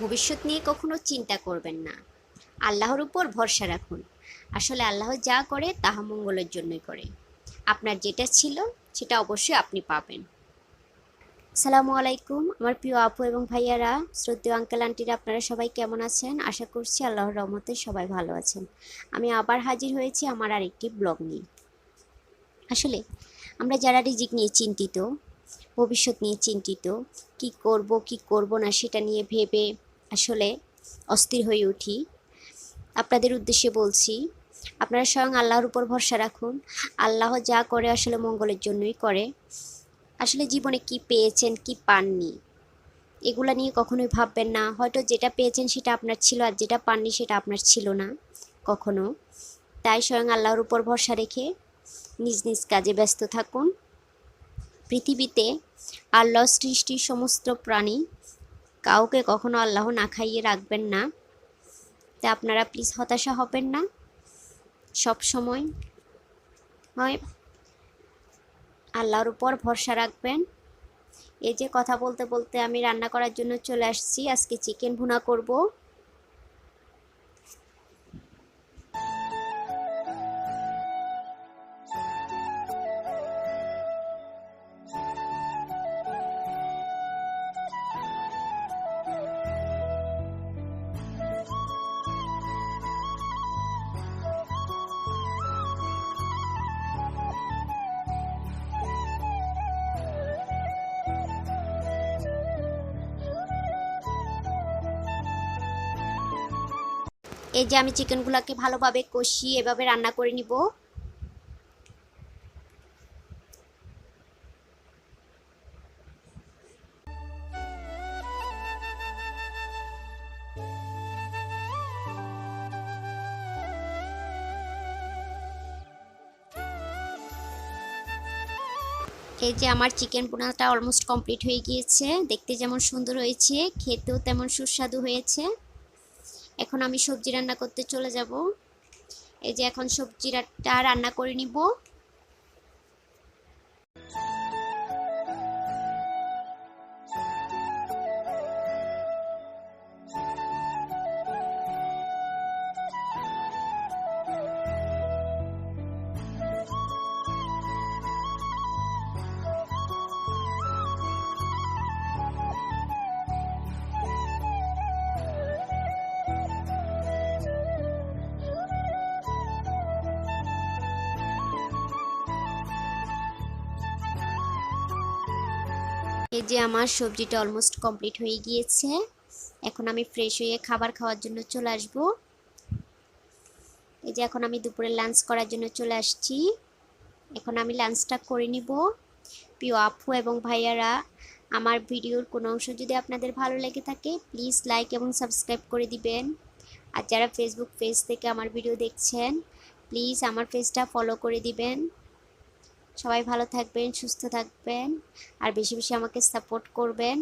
ভবিষ্যৎ নিয়ে কখনো চিন্তা করবেন না। আল্লাহর উপর ভরসা রাখুন। আসলে আল্লাহ যা করে, তাহা মঙ্গলের জন্যই করে। আপনার যেটা ছিল, সেটা অবশ্যই আপনি পাবেন। সালামু আলাইকুম, আমার প্রিয় আপু এবং ভাইয়ারা, শ্রদ্ধেয় আঙ্কেল আন্টিরা আপনারা সবাই কেমন আছেন? আশা করছি আল্লাহর রহমতে সবাই ভালো আছেন। আমি আবার হাজির হয়েছি আমার আরেকটি ব্লগ নিয়ে। আসলে, আমরা যারা রিজিক নিয়ে চিন্তিত, ভবিষ্যৎ নিয়ে চিন্তিত, কি করব কি করব না, সেটা নিয়ে ভেবে আসলে অস্থির হয়ে উঠি। আপনাদের উদ্দেশ্যে বলছি, আপনারা স্বয়ং আল্লাহর উপর ভরসা রাখুন। আল্লাহ যা করে আসলে মঙ্গলের জন্যই করে। আসলে জীবনে কি পেয়েছেন, কি পাননি, এগুলা নিয়ে কখনোই ভাববেন না। হয়তো যেটা পেয়েছেন সেটা আপনার ছিল আর যেটা পাননি সেটা আপনার ছিল না, কখনো। তাই স্বয়ং আল্লাহর উপর ভরসা রেখে নিজ নিজ কাজে ব্যস্ত থাকুন। পৃথিবীতে আল্লাহ সৃষ্টির সমস্ত প্রাণী কাউকে কখনো আল্লাহ না খাইয়ে রাখবেন না। তা আপনারা প্লিজ হতাশা হবেন না। সব সময় হয় আল্লাহর উপর ভরসা রাখবেন। এই যে কথা বলতে বলতে আমি রান্না করার জন্য চলে আসছি। আজকে চিকেন ভুনা করব। এই যে আমি চিকেনগুলোকে ভালোভাবে কষিয়ে এভাবে রান্না করে নিব। এই যে আমার চিকেন পোনাটা অলমোস্ট কমপ্লিট হয়ে গিয়েছে। দেখতে যেমন সুন্দর হয়েছে, খেতেও তেমন সুস্বাদু হয়েছে। এখন আমি সবজি রান্না করতে চলে যাব। এই যে এখন সবজিটা রান্না করে নিব। এই যে আমার সবজিটা অলমোস্ট কমপ্লিট হয়ে গিয়েছে, এখন আমি ফ্রেশ হয়ে খাবার খাওয়ার জন্য চলে আসব। এই যে এখন আমি দুপুরে লাঞ্চ করার জন্য চলে আসছি। এখন আমি লাঞ্চটা করে নিব। প্রিয় আপু এবং ভাইয়ারা, আমার ভিডিওর কোনো অংশ যদি আপনাদের ভালো লেগে থাকে প্লিজ লাইক এবং সাবস্ক্রাইব করে দিবেন। আর যারা ফেসবুক পেজ থেকে আমার ভিডিও দেখছেন প্লিজ আমার পেজটা ফলো করে দিবেন। সবাই ভালো থাকবেন সুস্থ থাকবেন আর বেশি বেশি আমাকে সাপোর্ট করবেন।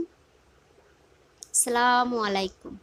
আসসালামু আলাইকুম।